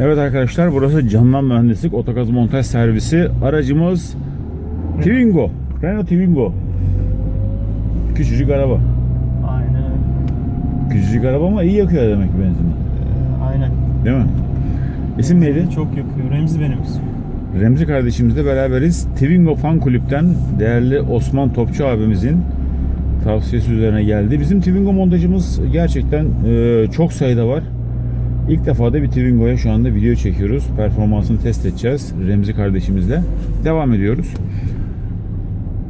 Evet arkadaşlar burası Candan Mühendislik Otogaz Montaj Servisi. Aracımız Twingo. Renault Twingo. Küçücük araba. Aynen. Küçücük araba ama iyi yakıyor demek ki benzinle. Ee, aynen. Değil mi? İsim neydi? Çok yakıyor. Remzi benim ismim. Remzi kardeşimizle beraberiz. Twingo Fan Kulüp'ten değerli Osman Topçu abimizin tavsiyesi üzerine geldi. Bizim Twingo montajımız gerçekten e, çok sayıda var. İlk defa da bir Twingo'ya şu anda video çekiyoruz. Performansını test edeceğiz Remzi kardeşimizle. Devam ediyoruz.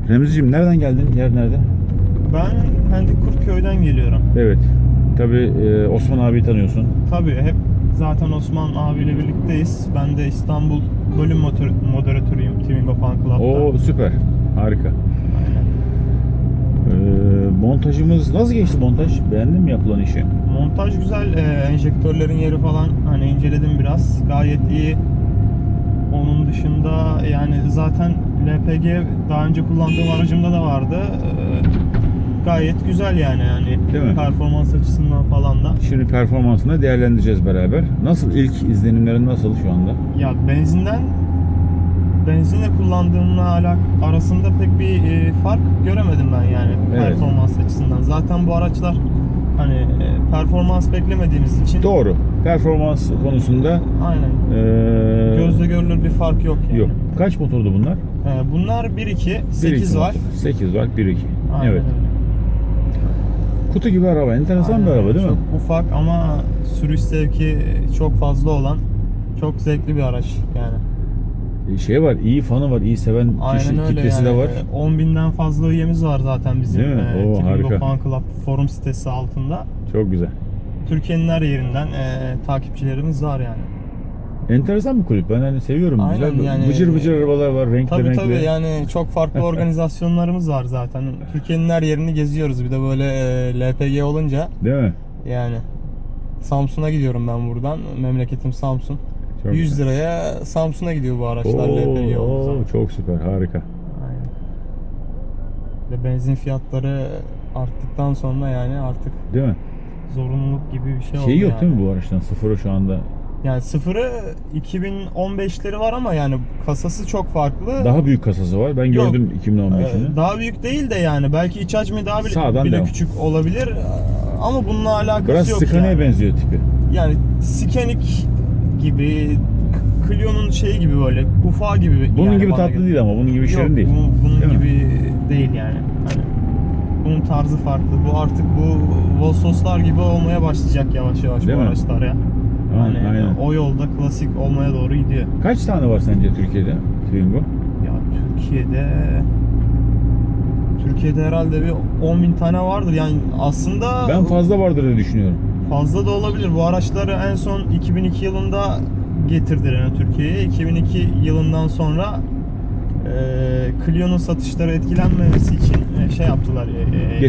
Remzi'cim nereden geldin? Yer nerede? Ben Pendik Kurtköy'den geliyorum. Evet. Tabii e, Osman abi tanıyorsun. Tabii hep zaten Osman abiyle birlikteyiz. Ben de İstanbul bölüm motor- moderatörüyüm Twingo Fan Club'da. Oo süper. Harika. Aynen. E, montajımız nasıl geçti montaj? Beğendin mi yapılan işi? Montaj güzel. Ee, enjektörlerin yeri falan hani inceledim biraz. Gayet iyi. Onun dışında yani zaten LPG daha önce kullandığım aracımda da vardı. Ee, gayet güzel yani yani Değil mi? performans açısından falan da. Şimdi performansını değerlendireceğiz beraber. Nasıl ilk izlenimlerin nasıl şu anda? Ya benzinden benzinle kullandığımla alak arasında pek bir e, fark göremedim ben yani Evet. performans açısından. Zaten bu araçlar hani e, performans beklemediğimiz için Doğru. Performans konusunda aynen eee, gözle görülür bir fark yok yani. yok. Kaç motordu bunlar? E, bunlar 1.2, 8 var. 8 var, 1 2. Aynen Evet. öyle. Kutu gibi araba, enteresan bir Aynen araba öyle. değil mi? Çok ufak ama sürüş zevki çok fazla olan çok zevkli bir araç yani. Şey var, iyi fanı var, iyi seven kişi Aynen öyle kitlesi yani. de var. 10 binden fazla üyemiz var zaten bizim. Değil mi? e, Oo, harika. Fan Club forum sitesi altında. Çok güzel. Türkiye'nin her yerinden e, takipçilerimiz var yani. Enteresan bir kulüp. Ben hani seviyorum. Aynen Güzel. yani- Bıcır bıcır arabalar var, renkli Tabii renkli. tabii yani çok farklı organizasyonlarımız var zaten. Türkiye'nin her yerini geziyoruz bir de böyle e, LPG olunca Değil mi? yani. Samsun'a gidiyorum ben buradan. Memleketim Samsun. Çok 100 güzel. liraya Samsun'a gidiyor bu araçlar Oo, oo, çok süper, harika. Aynen. Ve benzin fiyatları arttıktan sonra yani artık Değil mi? zorunluluk gibi bir şey oldu Şey yok yani. değil mi bu araçtan? Sıfırı şu anda. Yani sıfırı 2015'leri var ama yani kasası çok farklı. Daha büyük kasası var. Ben gördüm 2015'ini. Ee, daha büyük değil de yani belki iç hacmi daha bile, Sağdan bile devam. küçük olabilir ama bununla alakası Biraz yok Scania'ya yani. benziyor tipi. Yani Scenic gibi Clio'nun şeyi gibi böyle ufağı gibi. Bunun yani gibi tatlı göre. değil ama bunun gibi şirin Yok, değil. Bunun, bunun Değil mi? gibi değil yani. Hani bunun tarzı farklı. Bu artık bu Vososlar gibi olmaya başlayacak yavaş yavaş Değil bu mi? araçlar ya. Aynen, Hani aynen. o yolda klasik olmaya doğru gidiyor. Kaç tane var sence Türkiye'de Twingo? Ya Türkiye'de Türkiye'de herhalde bir 10 bin tane vardır. Yani aslında Ben fazla vardır diye düşünüyorum. Fazla da olabilir. Bu araçları en son 2002 yılında getirdiler yani Türkiye'ye. 2002 yılından sonra e, Clio'nun satışları etkilenmemesi için e, şey yaptılar. E, e,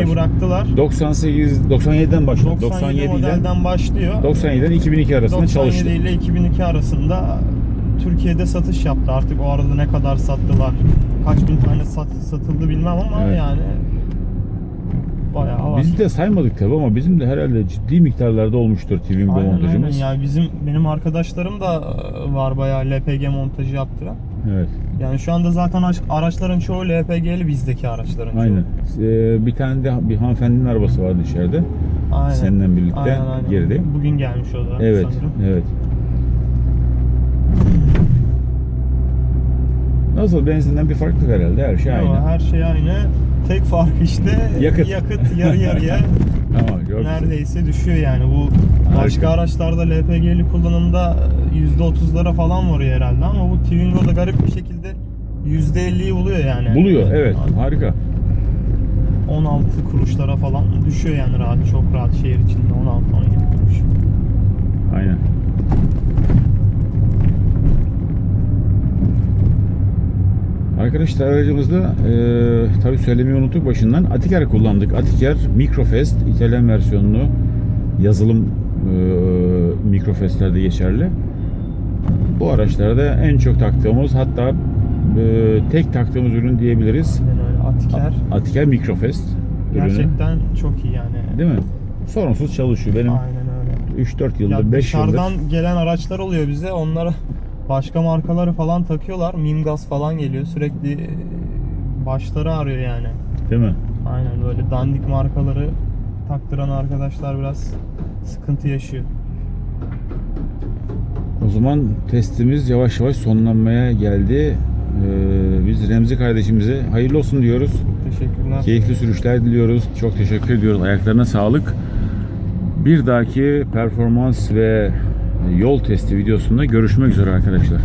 başladı. bıraktılar. 98 97'den başladı. 97 97'den modelden başlıyor. 97'den 2002 arasında 97 çalıştı. ile 2002 arasında Türkiye'de satış yaptı. Artık o arada ne kadar sattılar, kaç bin tane sat, satıldı bilmem ama Evet. yani bayağı var. Biz de saymadık tabi ama bizim de herhalde ciddi miktarlarda olmuştur Twingo Aynen, aynen. montajımız. Yani bizim benim arkadaşlarım da e, var bayağı LPG montajı yaptıran. Evet. Yani şu anda zaten aç- araçların çoğu LPG'li bizdeki araçların çoğu. Aynen. Ee, bir tane de bir hanımefendinin arabası vardı içeride. Aynen. Seninle birlikte Aynen, aynen. girdi. Bugün gelmiş o da Evet, sanırım. evet. Nasıl benzinden bir fark yok herhalde. Her şey Yo, aynı. Her şey aynı. Tek fark işte Yakıt. yakıt yarı yarıya Tamam, çok güzel. neredeyse düşüyor yani. Bu başka araçlarda LPG'li kullanımda %30'lara falan varıyor herhalde ama bu Twingo'da garip bir şekilde %50'yi buluyor yani. Buluyor, evet. Harika. 16 kuruşlara falan düşüyor yani rahat çok rahat şehir içinde 16 17 kuruş. Aynen. Arkadaşlar aracımızda e, tabi söylemeyi unuttuk başından Atiker kullandık. Atiker Microfest İtalyan versiyonlu yazılım e, Microfest'lerde geçerli. Bu araçlarda en çok taktığımız hatta e, tek taktığımız ürün diyebiliriz. Atiker Atiker Microfest ürünü. gerçekten çok iyi yani. Değil mi? Sorunsuz çalışıyor. Benim Aynen öyle. 3-4 Ya yıldır, 5 yıldır. dışarıdan gelen araçlar oluyor bize. Onlara başka markaları falan takıyorlar. Mimgaz falan geliyor. Sürekli e, başları ağrıyor yani. Değil mi? Aynen böyle dandik markaları taktıran arkadaşlar biraz sıkıntı yaşıyor. O zaman testimiz yavaş yavaş sonlanmaya geldi. Ee, biz Remzi kardeşimize hayırlı olsun diyoruz. Teşekkürler. Keyifli sürüşler diliyoruz. Çok teşekkür ediyoruz. Ayaklarına sağlık. Bir dahaki performans ve yol testi videosunda görüşmek üzere arkadaşlar.